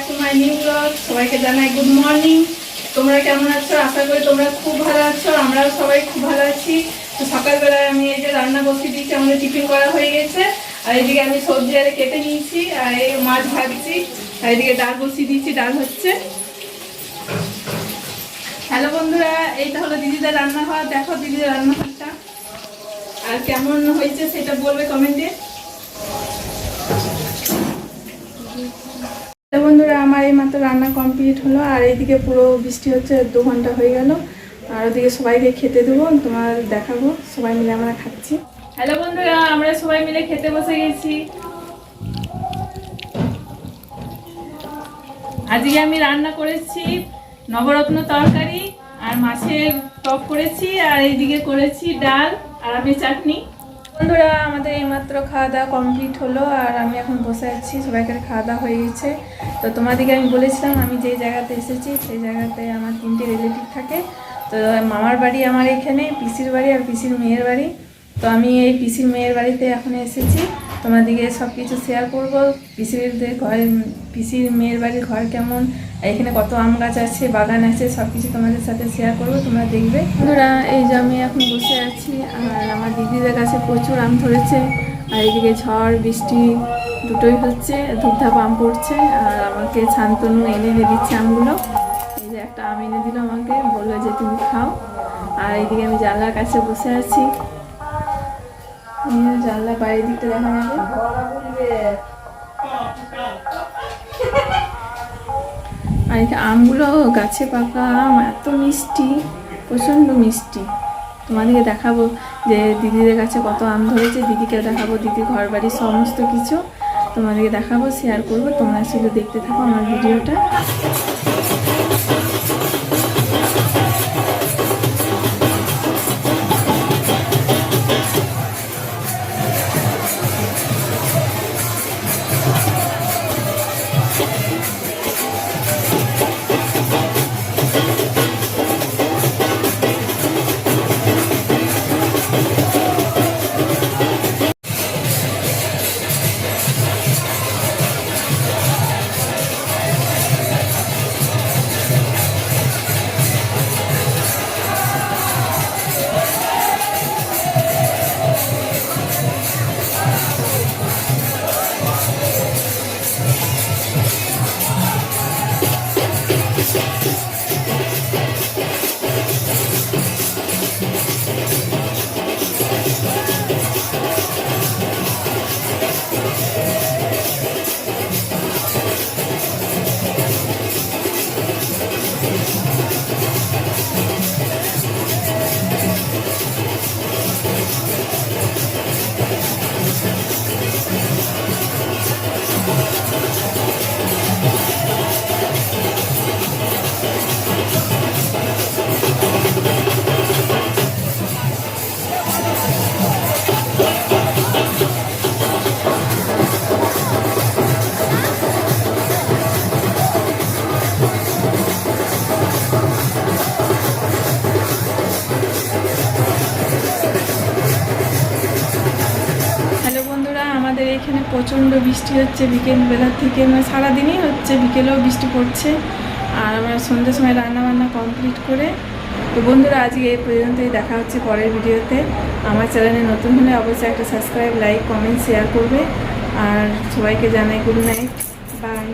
Back to my new blog সবাইকে জানাই good morning তোমরা কেমন আছো? আশা করি তোমরা খুব ভালো আছো, আমরাও সবাই খুব ভালো আছি। তো সকালবেলায় আমি এই যে রান্না বসিয়ে দিয়েছি, আমাদের টিফিন করা হয়ে গেছে। আর এইদিকে আমি সবজি আরে কেটে নিয়েছি, আর এই মাছ ভাজছি। আর এদিকে ডাল বসিয়ে দিয়েছি, ডাল হচ্ছে। হ্যালো বন্ধুরা এইটা হলো দিদিদের রান্নাঘর। দেখো দিদিদের রান্নাঘরটা। আর কেমন হয়েছে সেটা বলবে কমেন্টে বন্ধুরা, আমার এই মাত্র রান্না কমপ্লিট হলো, আর এইদিকে পুরো বৃষ্টি হচ্ছে, দু ঘণ্টা হয়ে গেল। আর ওদিকে সবাইকে খেতে দেবো, তোমার দেখাবো, সবাই মিলে আমরা খাচ্ছি। হ্যালো বন্ধুরা, আমরা সবাই মিলে খেতে বসে গেছি। আজকে আমি রান্না করেছি নবরত্ন তরকারি, আর মাছের টক করেছি, আর এইদিকে করেছি ডাল, আর আমি চাটনি। বন্ধুরা, আমাদের এইমাত্র খাওয়া দাওয়া কমপ্লিট হলো আর আমি এখন বসে আছি, সবাইকার খাওয়া দাওয়া হয়ে গেছে। তো তোমাদেরকে আমি বলেছিলাম, আমি যে জায়গাতে এসেছি, সেই জায়গাতে আমার তিনটে রিলেটিভ থাকে। তো মামার বাড়ি আমার এখানে, পিসির বাড়ি আর পিসির মেয়ের বাড়ি। তো আমি এই পিসির মেয়ের বাড়িতে এখন এসেছি। তোমাদেরকে সব কিছু শেয়ার করব। পিসির ঘরে, পিসির মেয়ের বাড়ির ঘর কেমন? এখানে কত আম গাছ আছে, বাগান আছে সব কিছু তোমাদের সাথে শেয়ার করব, তোমরা দেখবে। বন্ধুরা, এই যে আমি এখন বসে আছি, আর আমার দিদিদের কাছে প্রচুর আম ধরেছে। আর এদিকে ঝড়, বৃষ্টি দুটোই হচ্ছে, ধূপধাপ আম পড়ছে, আর আমাকে শান্তনু এনে এনে দিচ্ছে আমগুলো। এই যে একটা আম এনে দিল আমাকে, বলল যে তুমি খাও। আর এইদিকে আমি জানলার কাছে বসে আছি। জানলা বাইরের দিকটা দেখা যাবে আর আমগুলো গাছে পাকা আম, এত মিষ্টি, প্রচণ্ড মিষ্টি। তোমাদেরকে দেখাবো যে দিদিদের কাছে কত আম ধরেছে, দিদিকে দেখাবো দিদি ঘর বাড়ির সমস্ত কিছু। তোমাদেরকে দেখাবো শেয়ার করব। তোমরা শুধু দেখতে থাকো আমার ভিডিওটা। এখানে প্রচণ্ড বৃষ্টি হচ্ছে বিকেলবেলা থেকে মানে সারাদিনই হচ্ছে, বিকেলেও বৃষ্টি পড়ছে। আর আমরা সন্ধ্যের সময় রান্নাবান্না কমপ্লিট করে, তো বন্ধুরা আজকে এই পর্যন্তই, দেখা হচ্ছে পরের ভিডিওতে। আমার চ্যানেলে নতুন হলে অবশ্যই একটা সাবস্ক্রাইব লাইক কমেন্ট শেয়ার করবে। আর সবাইকে জানাই গুড নাইট বাই